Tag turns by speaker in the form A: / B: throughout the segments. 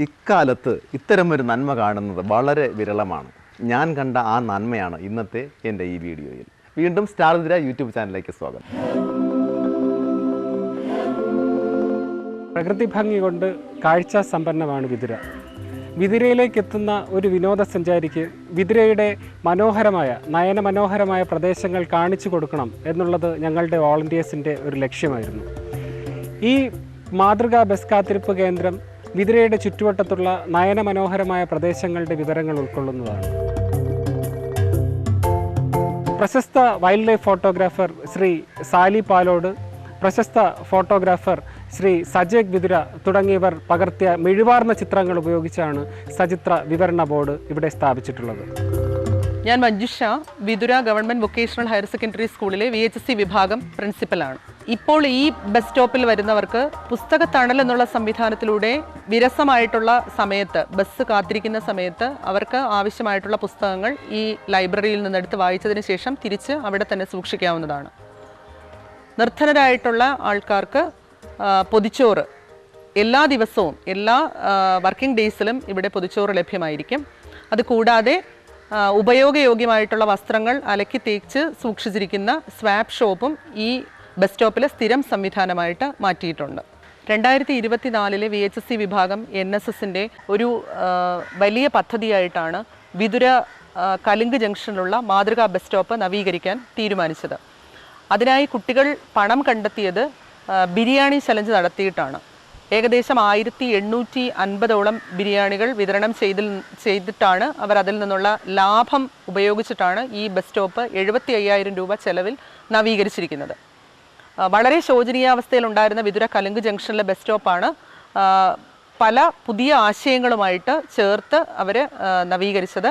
A: ഇക്കാലത്ത് ഒരു നന്മ കാണുന്നത് വളരെ വിരളമാണ്. ഞാൻ കണ്ട ആ നന്മയാണ് ഇന്നത്തെ എന്റെ ഈ വീഡിയോയിൽ. വീണ്ടും സ്റ്റാർ ദിര യൂട്യൂബ് ചാനലിലേക്ക് സ്വാഗതം.
B: പ്രകൃതി ഭംഗി കൊണ്ട് കാഴ്ച സമ്പന്നമാണ് വിതുര. വിതുരയിലേക്ക് എത്തുന്ന ഒരു വിനോദസഞ്ചാരിക്ക് വിതുരയുടെ മനോഹരമായ നയനമനോഹരമായ പ്രദേശങ്ങൾ കാണിച്ചു കൊടുക്കണം എന്നുള്ളത് ഞങ്ങളുടെ വോളണ്ടിയേഴ്സിന്റെ ഒരു ലക്ഷ്യമായിരുന്നു. ഈ മാതൃകാ ബസ് കാത്തിരിപ്പ് കേന്ദ്രം വിതുരയുടെ ചുറ്റുവട്ടത്തുള്ള നയനമനോഹരമായ പ്രദേശങ്ങളുടെ വിവരങ്ങൾ ഉൾക്കൊള്ളുന്നതാണ്. പ്രശസ്ത wild life photographer Shri Sali Palode പ്രശസ്ത ഫോട്ടോഗ്രാഫർ ശ്രീ സജേക് വിതുര തുടങ്ങിയവർ പകർത്തിയ മിഴിവാർന്ന ചിത്രങ്ങൾ ഉപയോഗിച്ചാണ് സചിത്ര വിവരണ ബോർഡ് ഇവിടെ സ്ഥാപിച്ചിട്ടുള്ളത്.
C: ഞാൻ Manjusha Vithura government vocational higher secondary സ്കൂളിലെ വി എച്ച് എസ് സി വിഭാഗം പ്രിൻസിപ്പലാണ്. ഇപ്പോൾ ഈ ബസ് സ്റ്റോപ്പിൽ വരുന്നവർക്ക് പുസ്തക തണൽ എന്നുള്ള സംവിധാനത്തിലൂടെ വിരസമായിട്ടുള്ള സമയത്ത് ബസ് കാത്തിരിക്കുന്ന സമയത്ത് അവർക്ക് ആവശ്യമായിട്ടുള്ള പുസ്തകങ്ങൾ ഈ ലൈബ്രറിയിൽ നിന്നെടുത്ത് വായിച്ചതിന് ശേഷം തിരിച്ച് അവിടെ തന്നെ സൂക്ഷിക്കാവുന്നതാണ്. നിർധനരായിട്ടുള്ള ആൾക്കാർക്ക് പൊതിച്ചോറ് എല്ലാ ദിവസവും എല്ലാ വർക്കിംഗ് ഡേയ്സിലും ഇവിടെ പൊതിച്ചോറ് ലഭ്യമായിരിക്കും. അതുകൂടാതെ ഉപയോഗയോഗ്യമായിട്ടുള്ള വസ്ത്രങ്ങൾ അലക്കി തേച്ച് സൂക്ഷിച്ചിരിക്കുന്ന സ്വാപ്പ് ഷോപ്പും ഈ ബസ് സ്റ്റോപ്പിൽ സ്ഥിരം സംവിധാനമായിട്ട് മാറ്റിയിട്ടുണ്ട്. രണ്ടായിരത്തി ഇരുപത്തിനാലിലെ വി എച്ച് എസ് സി വിഭാഗം എൻ എസ് എസിന്റെ ഒരു വലിയ പദ്ധതിയായിട്ടാണ് വിതുര കലുങ്ക് ജംഗ്ഷനിലുള്ള മാതൃകാ ബസ് സ്റ്റോപ്പ് നവീകരിക്കാൻ തീരുമാനിച്ചത്. അതിനായി കുട്ടികൾ പണം കണ്ടെത്തിയത് ബിരിയാണി ചലഞ്ച് നടത്തിയിട്ടാണ്. ഏകദേശം ആയിരത്തി എണ്ണൂറ്റി അൻപതോളം ബിരിയാണികൾ വിതരണം ചെയ്തിൽ ചെയ്തിട്ടാണ് അവർ അതിൽ നിന്നുള്ള ലാഭം ഉപയോഗിച്ചിട്ടാണ് ഈ ബസ് സ്റ്റോപ്പ് എഴുപത്തി അയ്യായിരം രൂപ ചെലവിൽ നവീകരിച്ചിരിക്കുന്നത്. വളരെ ശോചനീയാവസ്ഥയിലുണ്ടായിരുന്ന വിതുര കലുങ്ക് ജംഗ്ഷനിലെ ബസ് സ്റ്റോപ്പാണ്. പല പുതിയ ആശയങ്ങളുമായിട്ട് ചേർത്ത് അവർ നവീകരിച്ചത്.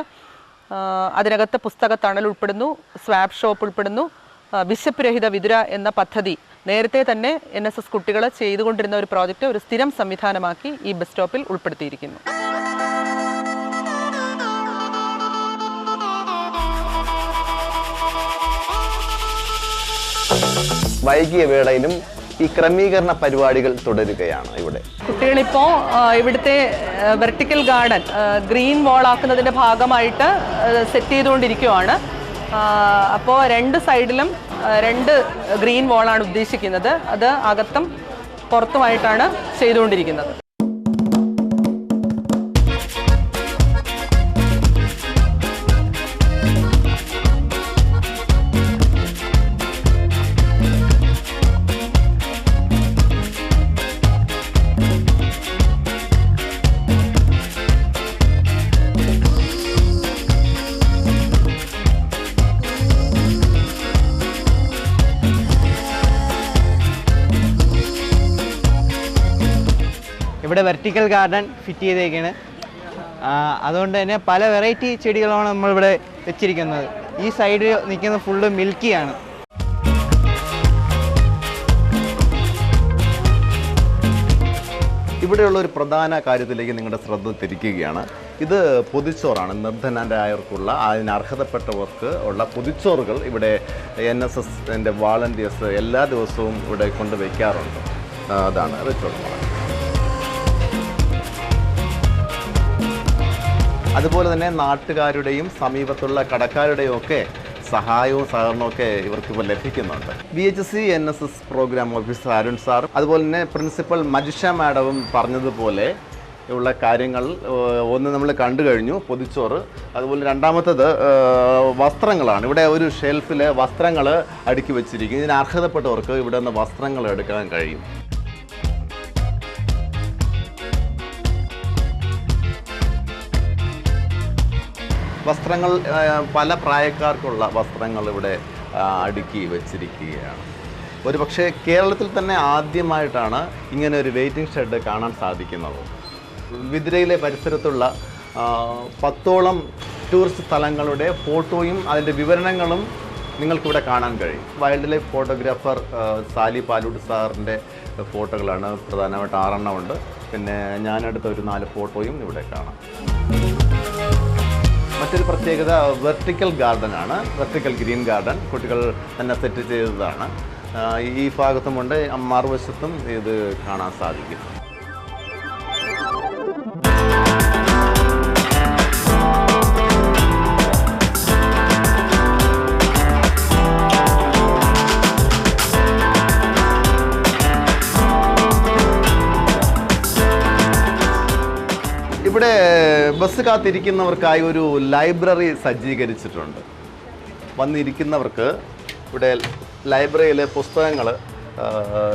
C: അതിനകത്ത് പുസ്തക തണൽ ഉൾപ്പെടുന്നു സ്വാപ്പ് ഷോപ്പ് ഉൾപ്പെടുന്നു വിശപ്പ് രഹിത വിതുര എന്ന പദ്ധതി. നേരത്തെ തന്നെ എൻ എസ് എസ് കുട്ടികൾ ചെയ്തുകൊണ്ടിരുന്ന ഒരു പ്രോജക്റ്റ് ഒരു സ്ഥിരം സംവിധാനമാക്കി ഈ ബസ് സ്റ്റോപ്പിൽ ഉൾപ്പെടുത്തിയിരിക്കുന്നു.
A: വൈകിയ വേളയിലും ഈ ക്രമീകരണ പരിപാടികൾ തുടരുകയാണ് ഇവിടെ.
C: കുട്ടികളിപ്പോൾ ഇവിടുത്തെ വെർട്ടിക്കൽ ഗാർഡൻ ഗ്രീൻ വാൾ ആക്കുന്നതിന്റെ ഭാഗമായിട്ട് സെറ്റ് ചെയ്തുകൊണ്ടിരിക്കുവാണ്. അപ്പോ രണ്ട് സൈഡിലും രണ്ട് ഗ്രീൻ വാളാണ് ഉദ്ദേശിക്കുന്നത്. അത് അകത്തും പുറത്തുമായിട്ടാണ് ചെയ്തുകൊണ്ടിരിക്കുന്നത്.
D: ഇവിടെ വെർട്ടിക്കൽ ഗാർഡൻ ഫിറ്റ് ചെയ്തേക്കാണ്. അതുകൊണ്ട് തന്നെ പല വെറൈറ്റി ചെടികളാണ് നമ്മളിവിടെ വെച്ചിരിക്കുന്നത്. ഈ സൈഡിൽ നിൽക്കുന്നത് ഫുള്ള് മിൽക്കിയാണ്
A: ഇവിടെയുള്ള ഒരു പ്രധാന കാര്യത്തിലേക്ക് നിങ്ങളുടെ ശ്രദ്ധ തിരിക്കുകയാണ്. ഇത് പൊതിച്ചോറാണ്. നിർധനരായവർക്കുള്ള അതിന് അർഹതപ്പെട്ടവർക്ക് ഉള്ള പൊതിച്ചോറുകൾ ഇവിടെ എൻ എസ് എസിന്റെ വാളണ്ടിയേഴ്സ് എല്ലാ ദിവസവും ഇവിടെ കൊണ്ട് വയ്ക്കാറുണ്ട് ആ, അതാണ്. വെച്ചോളൂ അതുപോലെ തന്നെ നാട്ടുകാരുടെയും സമീപത്തുള്ള കടക്കാരുടെയും ഒക്കെ സഹായവും സഹകരണവും ഒക്കെ ഇവർക്ക് ലഭിക്കുന്നുണ്ട്. B H C N S S programme officer Arun sir അതുപോലെ തന്നെ പ്രിൻസിപ്പൽ മജിഷ മാഡവും പറഞ്ഞതുപോലെ ഉള്ള കാര്യങ്ങൾ ഒന്ന് നമ്മൾ കണ്ടു കഴിഞ്ഞു പൊതിച്ചോറ്. അതുപോലെ രണ്ടാമത്തത് വസ്ത്രങ്ങളാണ്. ഇവിടെ ഒരു ഷെൽഫിൽ വസ്ത്രങ്ങൾ അടുക്കി വെച്ചിരിക്കും ഇതിന് അർഹതപ്പെട്ടവർക്ക് ഇവിടെ നിന്ന് വസ്ത്രങ്ങൾ എടുക്കാൻ കഴിയും. വസ്ത്രങ്ങൾ പല പ്രായക്കാർക്കുള്ള വസ്ത്രങ്ങൾ ഇവിടെ അടുക്കി വച്ചിരിക്കുകയാണ്. ഒരു പക്ഷേ കേരളത്തിൽ തന്നെ ആദ്യമായിട്ടാണ് ഇങ്ങനെ ഒരു വെയിറ്റിംഗ് ഷെഡ് കാണാൻ സാധിക്കുന്നത്. വിതിരയിലെ പരിസരത്തുള്ള പത്തോളം ടൂറിസ്റ്റ് സ്ഥലങ്ങളുടെ ഫോട്ടോയും അതിന്റെ വിവരണങ്ങളും നിങ്ങൾക്കിവിടെ കാണാൻ കഴിയും. Wild life photographer Sali Palode സാറിന്റെ ഫോട്ടോകളാണ് പ്രധാനമായിട്ട് ആറെണ്ണം ഉണ്ട് പിന്നെ ഞാനെടുത്ത ഒരു നാല് ഫോട്ടോയും ഇവിടെ കാണാം. മറ്റൊരു പ്രത്യേകത വെർട്ടിക്കൽ ഗാർഡൻ ആണ്. വെർട്ടിക്കൽ ഗ്രീൻ ഗാർഡൻ കുട്ടികൾ തന്നെ സെറ്റ് ചെയ്തതാണ്. ഈ ഭാഗത്തുമുണ്ട് മറുവശത്തും ഇത് കാണാൻ സാധിക്കും. ഇവിടെ ബസ് കാത്തിരിക്കുന്നവർക്കായി ഒരു ലൈബ്രറി സജ്ജീകരിച്ചിട്ടുണ്ട്. വന്നിരിക്കുന്നവർക്ക് ഇവിടെ ലൈബ്രറിയിലെ പുസ്തകങ്ങൾ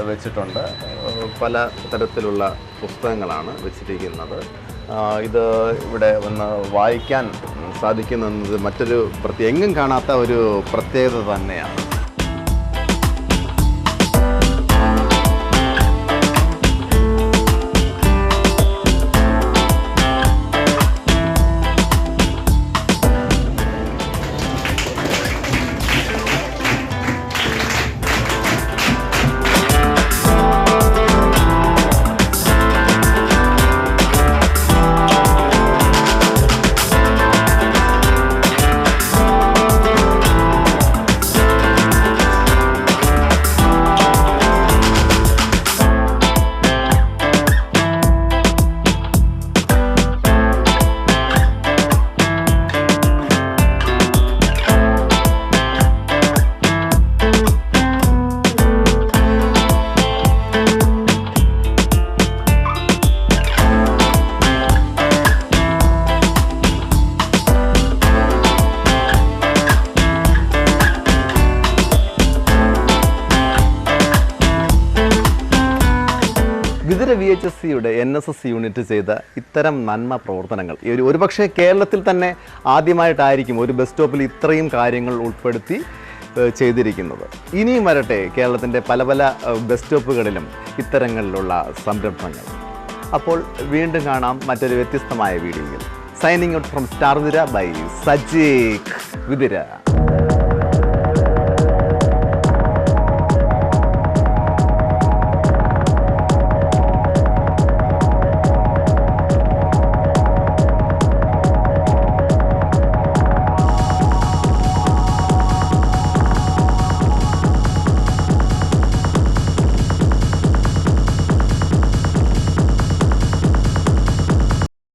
A: വെച്ചിട്ടുണ്ട്. പല തരത്തിലുള്ള പുസ്തകങ്ങളാണ് വെച്ചിരിക്കുന്നത്. ഇത് ഇവിടെ വന്ന് വായിക്കാൻ സാധിക്കുന്നത് മറ്റൊരു പ്രത്യേക എങ്ങും കാണാത്ത ഒരു പ്രത്യേകത തന്നെയാണ്. എച്ച് എസ് സിയുടെ എൻ എസ് എസ് യൂണിറ്റ് ചെയ്ത ഇത്തരം നന്മ പ്രവർത്തനങ്ങൾ. ഒരു ഒരുപക്ഷെ കേരളത്തിൽ തന്നെ ആദ്യമായിട്ടായിരിക്കും ഒരു ബസ് സ്റ്റോപ്പിൽ ഇത്രയും കാര്യങ്ങൾ ഉൾപ്പെടുത്തി ചെയ്തിരിക്കുന്നത്. ഇനിയും വരട്ടെ കേരളത്തിന്റെ പല പല ബസ് സ്റ്റോപ്പുകളിലും ഇത്തരങ്ങളിലുള്ള സംരംഭങ്ങൾ. അപ്പോൾ വീണ്ടും കാണാം മറ്റൊരു വ്യത്യസ്തമായ വീഡിയോയിൽ. സൈനിങ് ഔട്ട് ഫ്രം സ്റ്റാർ ദിര ബൈ സജീഖ് വിതുര